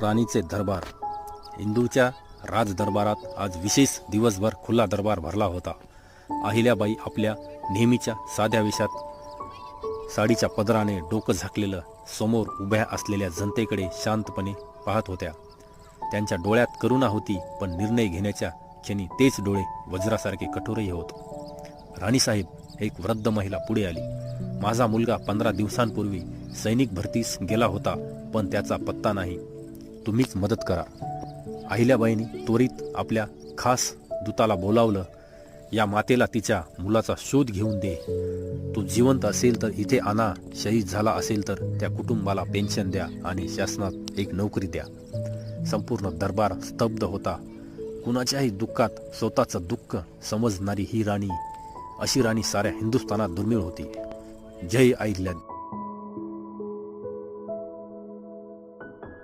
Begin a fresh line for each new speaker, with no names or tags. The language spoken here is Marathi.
राणीचे दरबार. हिंदूच्या राजदरबारात आज विशेष दिवसभर खुला दरबार भरला होता. अहिल्याबाई आपल्या नेहमीच्या साध्या वेशात साडीच्या पदराने डोकं झाकलेलं समोर उभ्या असलेल्या जनतेकडे शांतपणे पाहत होत्या. त्यांच्या डोळ्यात करुणा होती पण निर्णय घेण्याच्या क्षणी तेच डोळे वज्रासारखे कठोरही होत. राणीसाहेब एक वृद्ध महिला पुढे आली. माझा मुलगा पंधरा दिवसांपूर्वी सैनिक भरतीस गेला होता पण त्याचा पत्ता नाही. तुम्हीच मदत करा. अहिल्याबाईंनी त्वरित आपल्या खास दूताला बोलावलं. या मातेला तिच्या मुलाचा शोध घेऊन दे. तो जिवंत असेल तर इथे आणा. शहीद झाला असेल तर त्या कुटुंबाला पेन्शन द्या आणि शासनात एक नोकरी द्या. संपूर्ण दरबार स्तब्ध होता. कुणाच्याही दुःखात स्वतःचं दुःख समजणारी ही राणी अशी राणी साऱ्या हिंदुस्थानात दुर्मिळ होती. जय अहिल्या.